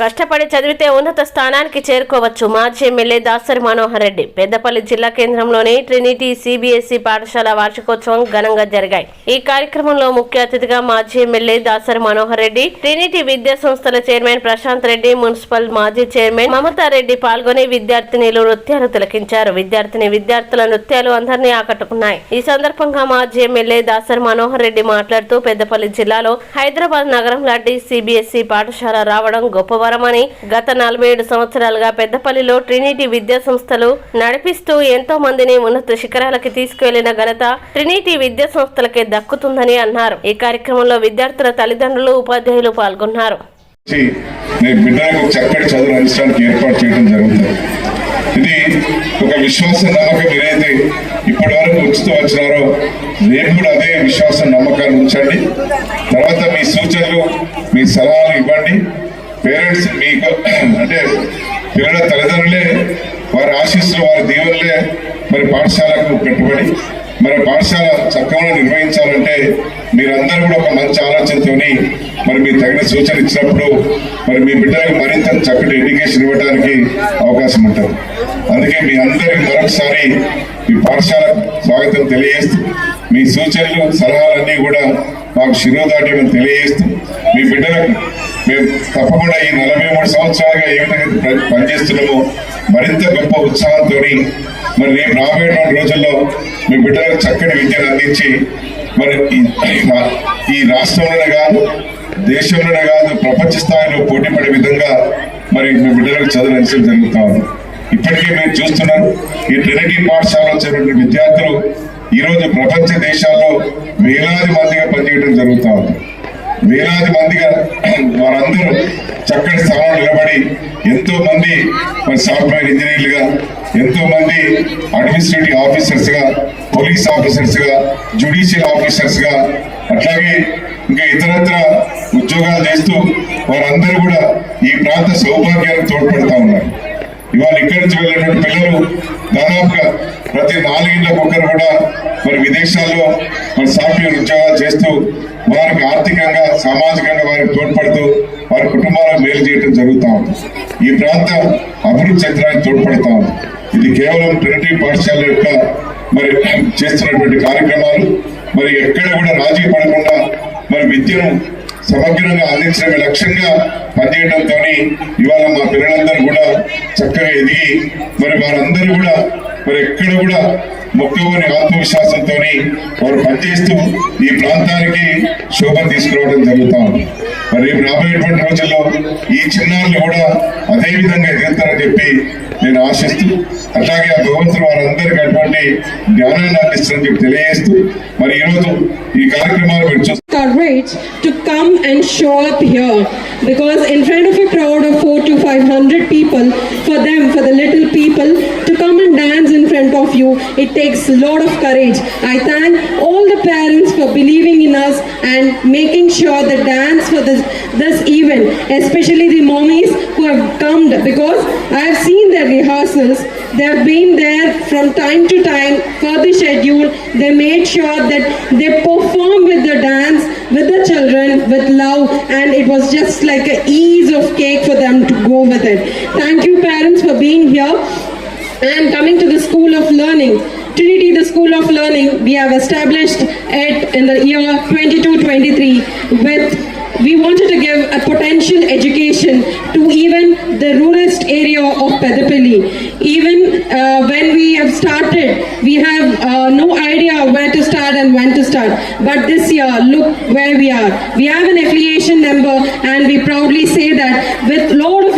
కష్టపడి చదివితే ఉన్నత స్థానానికి చేరుకోవచ్చు. మాజీ ఎమ్మెల్యే దాసరి మనోహర్ రెడ్డి. పెద్దపల్లి జిల్లా కేంద్రంలోని ట్రినిటీ సిబిఎస్ఈ పాఠశాల వార్షికోత్సవం ఘనంగా జరిగాయి. ఈ కార్యక్రమంలో ముఖ్య అతిథిగా మాజీ ఎమ్మెల్యే దాసరి మనోహర్ రెడ్డి ట్రినిటీ విద్యా సంస్థల చైర్మన్ ప్రశాంత్ రెడ్డి మున్సిపల్ మాజీ చైర్మన్ మమతా రెడ్డి పాల్గొని విద్యార్థినిలు నృత్యాలు తిలకించారు. విద్యార్థిని విద్యార్థుల నృత్యాలు అందరినీ ఆకట్టుకున్నాయి. ఈ సందర్భంగా మాజీ ఎమ్మెల్యే దాసరి మనోహర్ రెడ్డి మాట్లాడుతూ పెద్దపల్లి జిల్లాలో హైదరాబాద్ నగరం లాంటి సిబిఎస్ఈ పాఠశాల రావడం గొప్పవరమని గత నలభై ఏడు సంవత్సరాలుగా పెద్దపల్లిలో ట్రినిటీ విద్యా సంస్థలు నడిపిస్తూ ఎంతో మందిని ఉన్నత శిఖరాలకి తీసుకువెళ్ళిన ఘనత ట్రినిటీ విద్యా సంస్థలకే దక్కుతుందని అన్నారు. ఈ కార్యక్రమంలో విద్యార్థుల తల్లిదండ్రులు ఉపాధ్యాయులు పాల్గొన్నారు. చక్కటి చదువు అందించడానికి ఏర్పాటు చేయడం జరుగుతుంది. ఇది ఒక విశ్వాసం నమ్మకం మీరైతే ఇప్పటి వరకు ఉంచుతూ వచ్చినారో రేపు కూడా అదే విశ్వాసం నమ్మకాన్ని ఉంచండి. తర్వాత మీ సూచనలు మీ సలహాలు ఇవ్వండి. పేరెంట్స్ మీకు అంటే పిల్లల తల్లిదండ్రులే వారి ఆశీస్సులు వారి దీవెనలే మరి పాఠశాలకు పెట్టుబడి. మరి పాఠశాల చక్కగా నిర్వహించాలంటే మీరందరూ కూడా ఒక మంచి ఆలోచనతోని మరి మీరు తగిన సూచన ఇచ్చినప్పుడు మరి మీ బిడ్డలకు మరింత చక్కటి ఎడ్యుకేషన్ ఇవ్వడానికి అవకాశం ఉంటుంది. అందుకే మీ అందరికి మరొకసారి మీ పాఠశాల స్వాగతం తెలియజేస్తూ మీ సూచనలు సలహాలన్నీ కూడా మాకు శిరోధాటి మేము తెలియజేస్తూ మీ బిడ్డలకు మేము తప్పకుండా ఈ నలభై మూడు సంవత్సరాలుగా ఏ విధంగా పనిచేస్తున్నామో మరింత గొప్ప ఉత్సాహంతో మరి రేపు రాబోయేటువంటి రోజుల్లో మీ బిడ్డలకు చక్కటి విద్యను అందించి మరి ఈ- ఈ రాష్ట్రంలోనే కాదు దేశంలోనే కాదు ప్రపంచ స్థాయిలో పోటీ పడే విధంగా మరి మీ బిడ్డలకు చదువు అందించడం జరుగుతా ఉంది. ఇప్పటికే మేము చూస్తున్నాం ఈ ట్రినిటీ పాఠశాలలో చేరిన విద్యార్థులు ఈరోజు ప్రపంచ దేశాల్లో వేలాది మందిగా పనిచేయడం జరుగుతూ ఉంది. వేలాది మందిగా వారందరూ చక్కటి స్థలాలు నిలబడి ఎంతో మంది సాఫ్ట్వేర్ ఇంజనీర్లుగా ఎంతో మంది అడ్మినిస్ట్రేటివ్ ఆఫీసర్స్గా పోలీస్ ఆఫీసర్స్గా జ్యుడిషియల్ ఆఫీసర్స్గా అట్లాగే ఇంకా ఇతరత్ర ఉద్యోగాలు చేస్తూ వారందరూ కూడా ఈ ప్రాంత సౌభాగ్యానికి తోడ్పడతా ఉన్నారు. ఇవాళ ఇక్కడి నుంచి వెళ్ళినటువంటి పిల్లలు దాదాపుగా ప్రతి నాలుగింట్లకు ఒక్కరు కూడా మరి విదేశాల్లో మరి సాఫ్ట్వేర్ ఉద్యోగాలు చేస్తూ వారికి ఆర్థికంగా సామాజికంగా వారికి తోడ్పడుతూ వారి కుటుంబాలకు మేలు చేయడం జరుగుతూ ఉంది. ఈ ప్రాంతం అభివృద్ధి చెందడానికి తోడ్పడతా ఉంది. ఇది కేవలం ట్రినిటీ పాఠశాల యొక్క మరి చేస్తున్నటువంటి కార్యక్రమాలు. మరి ఎక్కడ కూడా రాజీ పడకుండా మరి విద్యను సమగ్రంగా అందించడమే లక్ష్యంగా పనిచేయడంతో ఇవాళ మా పిల్లలందరూ కూడా చక్కగా ఎదిగి మరి వారందరూ కూడా మరి ఎక్కడ కూడా మొక్కవని ఆత్మవిశ్వాసంతో వారు పనిచేస్తూ ఈ ప్రాంతానికి శోభ తీసుకురావడం జరుగుతా ఉంది. మరి రేపు రాబోయేటువంటి రోజుల్లో ఈ చిన్నారులు కూడా అదే విధంగా ఎదుగుతారని చెప్పి నేను ఆశిస్తూ అట్లాగే ఆ భగవంతుడు వారందరికీ అటువంటి జ్ఞానాన్ని అందిస్తారని చెప్పి తెలియజేస్తూ మరి ఈరోజు ఈ కార్యక్రమాలు మీరు చూస్తే courage to come and show up here because in front of a crowd of 4 to 500 people for them for the little people to come and dance in front of you it takes a lot of courage i thank all the parents for believing in us and making sure the dance for this this event especially the mommies who have come because i have seen their rehearsals. They have been there from time to time for the schedule. They made sure that they perform with the dance with the children with love and it was just like a ease of cake for them to go with it. Thank you parents for being here. And coming to the school of learning Trinity, the School of Learning, we have established it in the year 22-23 with we wanted to give a potential education to even the ruralist area of Pedapalli. Even uh, when we have started, we have uh, no idea where to start and when to start. But this year, look where we are. We have an affiliation number, and we proudly say that with lot of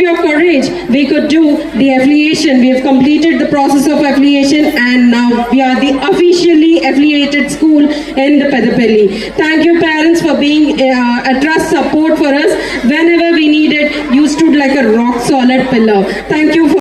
courage, we could do the affiliation. We have completed the process of affiliation, and now we are the officially affiliated school in the Pedapalli. Thank you, parents, for being uh, a trust support for us. Whenever we needed, you stood like a rock solid pillar. Thank you